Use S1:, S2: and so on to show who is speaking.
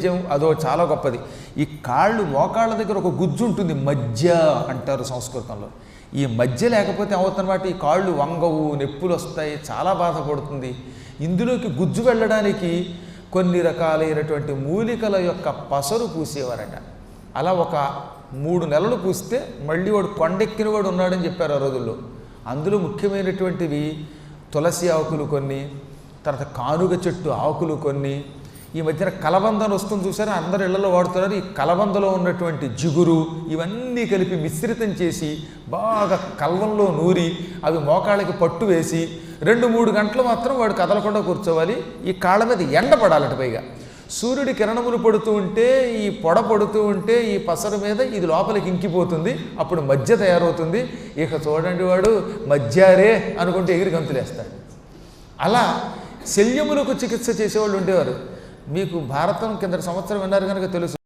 S1: వైద్యం అదో చాలా గొప్పది. ఈ కాళ్ళు మోకాళ్ళ దగ్గర ఒక గుజ్జు ఉంటుంది మధ్య అంటారు సంస్కృతంలో. ఈ మధ్య లేకపోతే ఏమవుతున్నమాట ఈ కాళ్ళు వంగవు నొప్పులు వస్తాయి చాలా బాధపడుతుంది. ఇందులోకి గుజ్జు వెళ్ళడానికి కొన్ని రకాలైనటువంటి మూలికల యొక్క పసరు పూసేవారట. అలా ఒక మూడు నెలలు పూస్తే మళ్ళీ వాడు కొండెక్కిన వాడు ఉన్నాడని చెప్పారు ఆ రోజుల్లో. అందులో ముఖ్యమైనటువంటివి తులసి ఆకులు కొన్ని తర్వాత కానుగ చెట్టు ఆకులు కొన్ని ఈ మధ్యన కలబందను వస్తుంది చూసారా? అందరు ఇళ్ళలో వాడుతున్నారు. ఈ కలబందలో ఉన్నటువంటి జిగురు ఇవన్నీ కలిపి మిశ్రితం చేసి బాగా కల్వంలో నూరి అవి మోకాళ్ళకి పట్టు వేసి రెండు మూడు గంటలు మాత్రం వాడు కదలకుండా కూర్చోవాలి. ఈ కాళ్ళ మీద ఎండ పడాలట పైగా. సూర్యుడి కిరణములు పడుతూ ఉంటే ఈ పొడ పడుతూ ఉంటే ఈ పసరు మీద ఇది లోపలికి ఇంకిపోతుంది. అప్పుడు మధ్య తయారవుతుంది. ఇక చూడండి వాడు మధ్యారే అనుకుంటే ఎగిరి గంతులేస్తాడు. అలా శల్యములకు చికిత్స చేసేవాళ్ళు ఉండేవారు. మీకు భారతం కింద సంవత్సరం విన్నారు కనుక తెలుసు.